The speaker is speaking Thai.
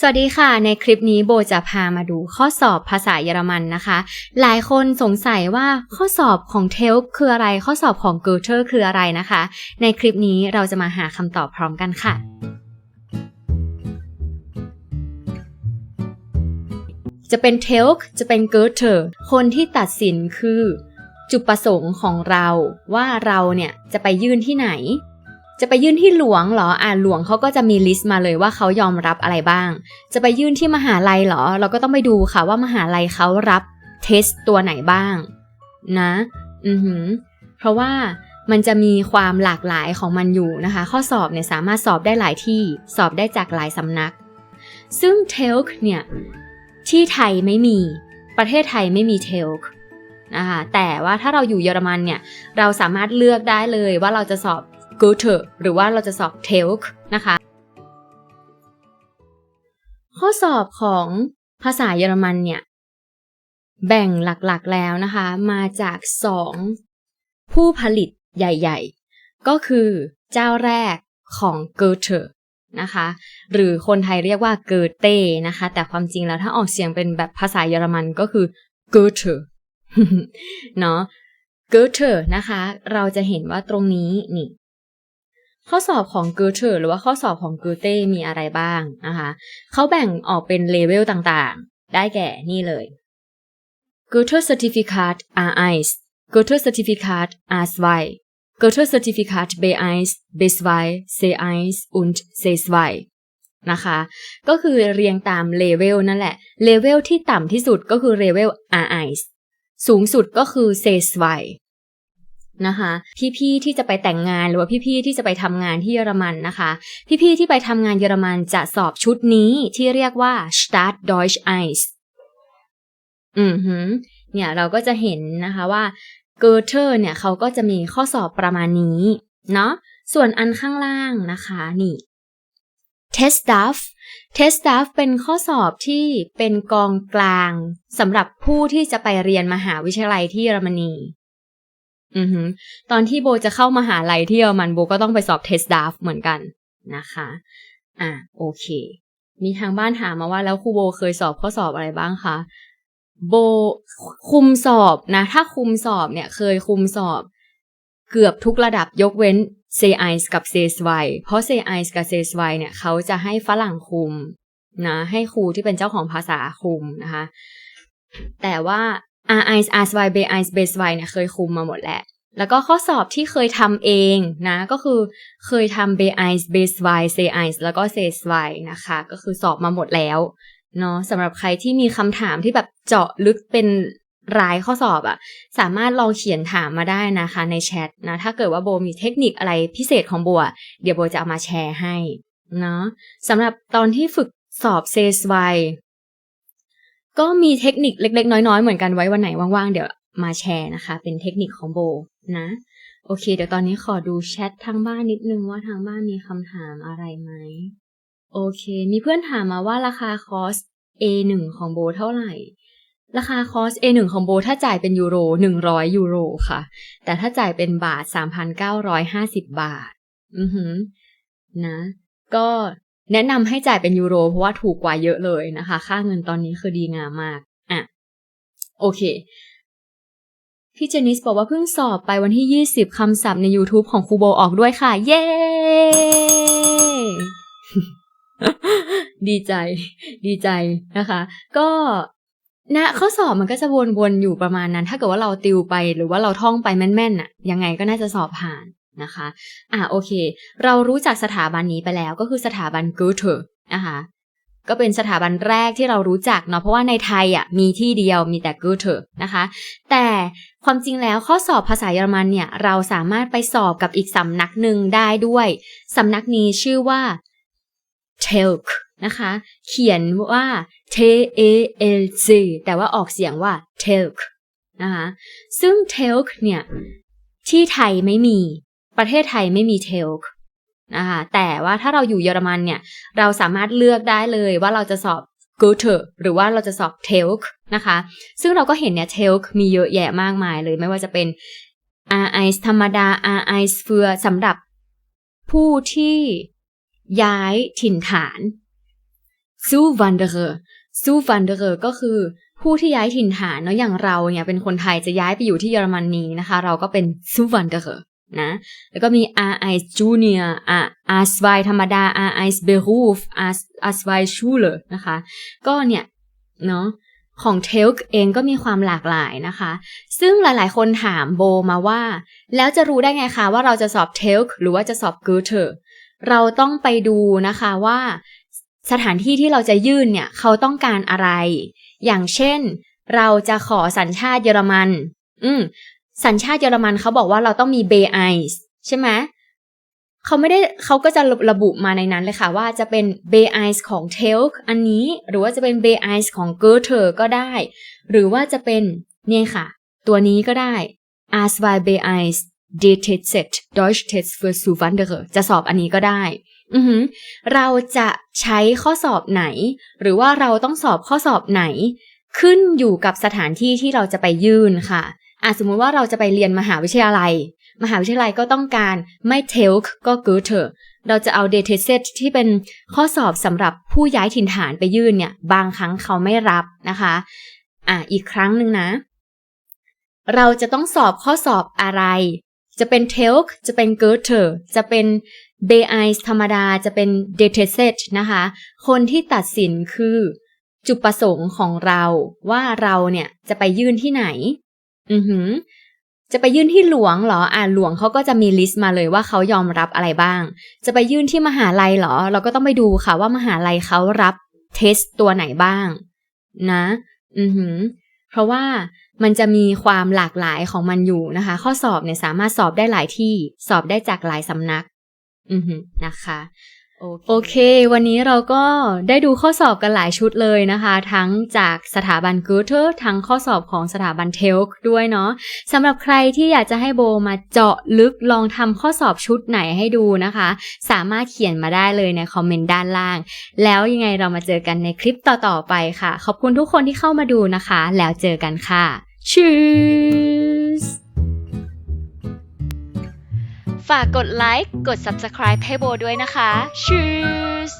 สวัสดีค่ะ ในคลิปนี้โบจะพามาดูข้อสอบภาษาเยอรมันนะคะ หลายคนสงสัยว่าข้อสอบของเทลคืออะไรข้อสอบของเกอร์เทอร์คืออะไรนะคะ ในคลิปนี้เราจะมาหาคำตอบพร้อมกันค่ะ จะเป็นเทลจะเป็นเกอร์เทอร์คนที่ตัดสินคือ จุดประสงค์ของเราว่าเราเนี่ยจะไปยื่นที่ไหน จะไปยื่นที่หลวงเหรอ อ่าหลวงเขาก็จะมีลิสต์มาเลยว่าเขายอมรับอะไรบ้าง จะไปยื่นที่มหาลัยเหรอ เราก็ต้องไปดูค่ะว่ามหาลัยเขารับเทสตัวไหนบ้างนะ อือหือ เพราะว่ามันจะมีความหลากหลายของมันอยู่นะคะ ข้อสอบเนี่ยสามารถสอบได้หลายที่ สอบได้จากหลายสำนัก ซึ่งเทลค์เนี่ยที่ไทยไม่มี ประเทศไทยไม่มีเทลค์นะคะแต่ว่าถ้าเราอยู่เยอรมันเนี่ย เราสามารถเลือกได้เลยว่าเราจะสอบ g o t e หรือว่าเราจะสอบ t e l k นะคะ ข้อสอบของภาษาเยอรมันเนี่ย แบ่งหลักๆแล้วนะคะ มาจากสองผู้ผลิตใหญ่ๆ ก็คือเจ้าแรกของ g o t e นะคะ หรือคนไทยเรียกว่าเกอเต้นะคะ แต่ความจริงแล้วถ้าออกเสียงเป็นแบบภาษาเยอรมันก็คือ g o t e เนาะ g o t e นะคะ เราจะเห็นว่าตรงนี้นี่ ข้อสอบของเกอเทอร์หรือว่าข้อสอบของเกอเต้มีอะไรบ้างนะคะเขาแบ่งออกเป็นเลเวลต่างๆ ได้แก่นี่เลย Goethe Certifikat A1 Goethe Certifikat A2 Goethe Certifikat B1 B2 C1 und C2 นะคะ ก็คือเรียงตามเลเวลนั่นแหละ เลเวลที่ต่ำที่สุดก็คือเลเวล A1 สูงสุดก็คือ C2 นะคะ พี่ๆที่จะไปแต่งงานหรือว่าพี่ๆที่จะไปทำงานที่เยอรมันนะคะ พี่ๆที่ไปทำงานเยอรมันจะสอบชุดนี้ที่เรียกว่า Start Deutsch 1อือหือเนี่ยเราก็จะเห็นนะคะว่า g o t h e เนี่ยเขาก็จะมีข้อสอบประมาณนี้เนาะส่วนอันข้างล่างนะคะนี่ Test Stuff Test Stuff เป็นข้อสอบที่เป็นกองกลางสำหรับผู้ที่จะไปเรียนมหาวิทยาลัยที่เยอรมนี อือหือตอนที่โบจะเข้ามาหาลัยที่เยอรมันโบก็ต้องไปสอบเทสดาฟเหมือนกันนะคะ อะโอเค มีทางบ้านถามมาว่าแล้วครูโบเคยสอบข้อสอบอะไรบ้างคะโบคุมสอบนะ ถ้าคุมสอบเนี่ยเคยคุมสอบเกือบทุกระดับยกเว้น c ซไอส์กับ c ซไวเพราะ c ซไอส์กับ c ซไวเนี่ยเขาจะให้ฝรั่งคุมนะ ให้ครูที่เป็นเจ้าของภาษาคุมนะคะ แต่ว่า R I S R S Y B I S B S Y เนี่ยเคยคุมมาหมดแหละแล้วก็ข้อสอบที่เคยทำเองนะ ก็คือเคยทำ B I S B S Y C I S แล้วก็ C S Y นะคะ ก็คือสอบมาหมดแล้วเนาะสำหรับใครที่มีคำถามที่แบบเจาะลึกเป็นรายข้อสอบอะสามารถลองเขียนถามมาได้นะคะในแชทนะ ถ้าเกิดว่าโบมีเทคนิคอะไรพิเศษของโบอะเดี๋ยวโบจะเอามาแชร์ให้เนาะสำหรับตอนที่ฝึกสอบ C S Y ก็มีเทคนิคเล็ก ๆ น้อยๆ เหมือนกันไว้วันไหนว่างๆ เดี๋ยวมาแชร์นะคะ เป็นเทคนิคของโบนะ โอเค เดี๋ยวตอนนี้ขอดูแชททางบ้านนิดนึงว่าทางบ้านมีคำถามอะไรไหม โอเค มีเพื่อนถามมาว่าราคาคอร์ส A1 ของโบเท่าไหร่ ราคาคอร์ส A1 ของโบถ้าจ่ายเป็นยูโร 100 ยูโรค่ะ แต่ถ้าจ่ายเป็นบาท 3,950 บาท อือหือนะ ก็ แนะนำให้จ่ายเป็นยูโร เพราะว่าถูกกว่าเยอะเลยนะคะ ค่าเงินตอนนี้คือดีงามมากอะโอเค พี่เจนิสบอกว่าเพิ่งสอบไปวันที่ 20 คำศัพท์ใน YouTube ของครูโบออกด้วยค่ะ เย้ ดีใจ ดีใจนะคะ ก็นะข้อสอบมันก็จะวนๆอยู่ประมาณนั้น ถ้าเกิดว่าเราติวไปหรือว่าเราท่องไปแม่นๆน่ะ ยังไงก็น่าจะสอบผ่าน นะคะ อะโอเค เรารู้จักสถาบันนี้ไปแล้วก็คือสถาบันกูเทอร์นะคะ ก็เป็นสถาบันแรกที่เรารู้จักเนาะเพราะว่าในไทยอะมีที่เดียวมีแต่กูเทอร์นะคะ แต่ความจริงแล้วข้อสอบภาษาเยอรมันเนี่ยเราสามารถไปสอบกับอีกสำนักหนึ่งได้ด้วย สำนักนี้ชื่อว่า TELK นะคะ เขียนว่า T A L C แต่ว่าออกเสียงว่า TELK นะคะ ซึ่ง TELK เนี่ย ที่ไทยไม่มี ประเทศไทยไม่มีเทลค์นะคะแต่ว่าถ้าเราอยู่เยอรมันเนี่ย เราสามารถเลือกได้เลยว่าเราจะสอบ g o t e หรือว่าเราจะสอบ t e l k นะคะ ซึ่งเราก็เห็นเนี่ย t e l k มีเยอะแยะมากมายเลย ไม่ว่าจะเป็น r i ธรรมดา r i เฟือสำหรับผู้ที่ย้ายถิ่นฐาน Zuwanderer Zuwanderer ก็คือผู้ที่ย้ายถิ่นฐานเนาะอย่างเราเนี่ยเป็นคนไทยจะย้ายไปอยู่ที่เยอรมนีนะคะ เราก็เป็น Zuwanderer นะ แล้วก็มี R1 Junior R2 ธรรมดา R1 Beruf R2 Schule นะคะ ก็เนี่ย เนาะของเทลเองก็มีความหลากหลายนะคะ ซึ่งหลายๆ คนถามโบมาว่า แล้วจะรู้ได้ไงคะว่าเราจะสอบเทลหรือว่าจะสอบกูเทอร์เราต้องไปดูนะคะว่าสถานที่ที่เราจะยื่นเนี่ยเขาต้องการอะไร อย่างเช่น เราจะขอสัญชาติเยอรมัน อืม สัญชาติเยอรมันเขาบอกว่าเราต้องมีเบไอส์ใช่ไหมเขาไม่ได้เขาก็จะระบุมาในนั้นเลยค่ะ ว่าจะเป็นเบไอส์ของเทลอันนี้ หรือว่าจะเป็นเบไอส์ของเกอร์เทอร์ก็ได้ หรือว่าจะเป็นเนี่ยค่ะ ตัวนี้ก็ได้ a s w i b e i s d t z Deutsch Test für Zuwanderer จะสอบอันนี้ก็ได้อือเราจะใช้ข้อสอบไหน หรือว่าเราต้องสอบข้อสอบไหน ขึ้นอยู่กับสถานที่ที่เราจะไปยื่นค่ะ อะสมมุติว่าเราจะไปเรียนมหาวิทยาลัย มหาวิทยาลัยก็ต้องการไม่เทลก็กูเทอร์เราจะเอา data set ที่เป็นข้อสอบสำหรับผู้ย้ายถิ่นฐานไปยื่นเนี่ย บางครั้งเขาไม่รับนะคะอะอีกครั้งหนึ่งนะ เราจะต้องสอบข้อสอบอะไร จะเป็นเทลจะเป็นกูเทอร์จะเป็นเบไอส์ธรรมดาจะเป็น data set นะคะ คนที่ตัดสินคือจุดประสงค์ของเราว่าเราเนี่ยจะไปยื่นที่ไหน อือหือ จะไปยื่นที่หลวงเหรอ อ่าหลวงเขาก็จะมีลิสต์มาเลยว่าเขายอมรับอะไรบ้าง จะไปยื่นที่มหาลัยเหรอ เราก็ต้องไปดูค่ะว่ามหาลัยเขารับเทสตัวไหนบ้าง นะ อือหือ เพราะว่ามันจะมีความหลากหลายของมันอยู่นะคะ ข้อสอบเนี่ยสามารถสอบได้หลายที่ สอบได้จากหลายสำนัก อือหือนะคะ โอเค วันนี้เราก็ได้ดูข้อสอบกันหลายชุดเลยนะคะ ทั้งจากสถาบันกูเทอร์ทั้งข้อสอบของสถาบันเทลด้วยเนาะสำหรับใครที่อยากจะให้โบมาเจาะลึกลองทำข้อสอบชุดไหนให้ดูนะคะ สามารถเขียนมาได้เลยในคอมเมนต์ด้านล่าง แล้วยังไงเรามาเจอกันในคลิปต่อๆไปค่ะ ขอบคุณทุกคนที่เข้ามาดูนะคะ แล้วเจอกันค่ะ Tschüss ฝากกดไลค์ กด Subscribe ให้โบด้วยนะคะ Tschüss